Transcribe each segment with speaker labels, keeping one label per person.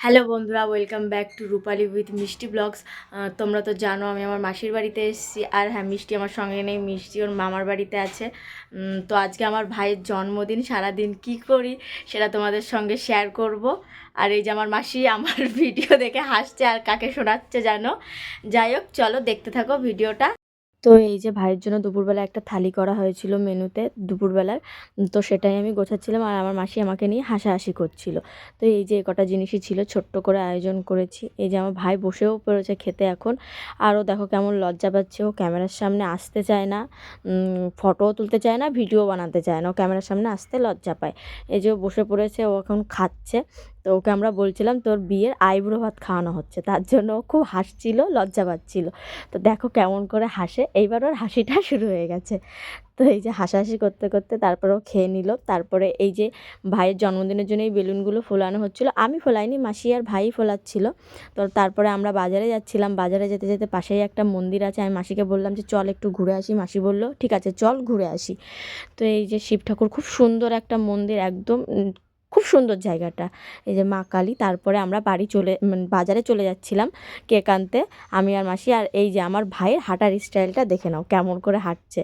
Speaker 1: Hello বন্ধুরা, welcome back to Rupali with Mishti blogs. তোমরা তো জানো, আমি আমার মাসির বাড়িতে এসেছি আর হ্যাঁ মিষ্টি আমার সঙ্গে নেই, মিষ্টি ওর মামার বাড়িতে আছে। তো আজকে আমার ভাইয়ের জন্মদিন, সারাদিন কি করি সেটা তোমাদের সঙ্গে শেয়ার করব। আর এই যে আমার মাসি আমার ভিডিও দেখে হাসছে আর কাকে শোনাচ্ছে জানো? যাই হোক, চলো দেখতে থাকো ভিডিওটা তো এই যে ভাইয়ের জন্য দুপুরবেলা একটা থালি করা হয়েছিল মেনুতে দুপুরবেলার। তো সেটাই আমি গোছাচ্ছিলাম আর আমার মাসি আমাকে নিয়ে হাসাহাসি করছিল। তো এই যে কটা জিনিসই ছিল ছোট্ট করে আয়োজন করেছি। এই যে আমার ভাই বসেও পড়েছে খেতে এখন। আরও দেখো কেমন লজ্জা পাচ্ছে, ও ক্যামেরার সামনে আসতে চায় না ফটোও তুলতে চায় না, ভিডিও বানাতে চায় না। ও ক্যামেরার সামনে আসতে লজ্জা পায়। এই যে ও বসে পড়েছে, ও এখন খাচ্ছে। তো ওকে আমরা বলছিলাম, তোর বিয়ের আইব্রো ভাত খাওয়ানো হচ্ছে। তার জন্য ও খুব হাসছিল, লজ্জা পাচ্ছিল। তো দেখো কেমন করে হাসে। এইবার ওর হাসিটা শুরু হয়ে গেছে। তো এই যে হাসাহাসি করতে করতে তারপরে ও খেয়ে নিল। তারপরে এই যে ভাইয়ের জন্মদিনের জন্য এই বেলুনগুলো ফোলানো হচ্ছিল। আমি ফোলাইনি, মাসি আর ভাই ফোলাচ্ছিল। তো তারপরে আমরা বাজারে যাচ্ছিলাম। বাজারে যেতে যেতে পাশেই একটা মন্দির আছে। আমি মাসিকে বললাম যে, চল একটু ঘুরে আসি। মাসি বলল, ঠিক আছে, চল ঘুরে আসি। তো এই যে শিব ঠাকুর, খুব সুন্দর একটা মন্দির, একদম খুব সুন্দর জায়গাটা। এই যে মা কালী, তারপরে আমরা বাড়ি চলে মানে বাজারে চলে যাচ্ছিলাম কেক আনতে, আমি আর মাসি, আর এই যে আমার ভাইয়ের হাঁটার স্টাইলটা দেখে নাও কেমন করে হাঁটছে।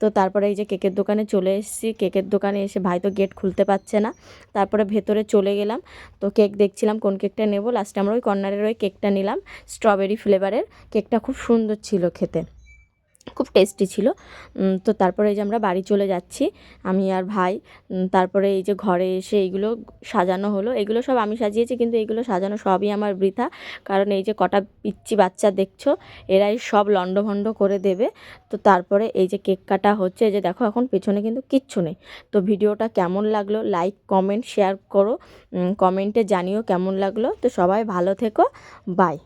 Speaker 1: তো তারপরে এই যে কেকের দোকানে চলে এসেছি, কেকের দোকানে এসে ভাই তো গেট খুলতে পারছে না, তারপরে ভেতরে চলে গেলাম। তো কেক দেখছিলাম কোন কেকটা নেব, লাস্টে আমরা ওই কর্নারের ওই কেকটা নিলাম, স্ট্রবেরি ফ্লেভারের, কেকটা খুব সুন্দর ছিল খেতে। খুব টেস্টি ছিল। তো তারপরে এই যে আমরা বাড়ি চলে যাচ্ছি, আমি আর ভাই। তারপরে এই যে ঘরে এসে এইগুলো সাজানো হলো। এগুলো সব আমি সাজিয়েছি, কিন্তু এইগুলো সাজানো সবই আমার বৃথা। কারণ এই যে কটা পিচ্ছি বাচ্চা দেখছ, এরাই সব লণ্ডভণ্ড করে দেবে। তো তারপরে এই যে কেক কাটা হচ্ছে, এই যে দেখো এখন পেছনে কিন্তু কিচ্ছু নেই। তো ভিডিওটা কেমন লাগল লাইক কমেন্ট শেয়ার করো। কমেন্টে জানিও কেমন লাগল। তো সবাই ভালো থেকো। বাই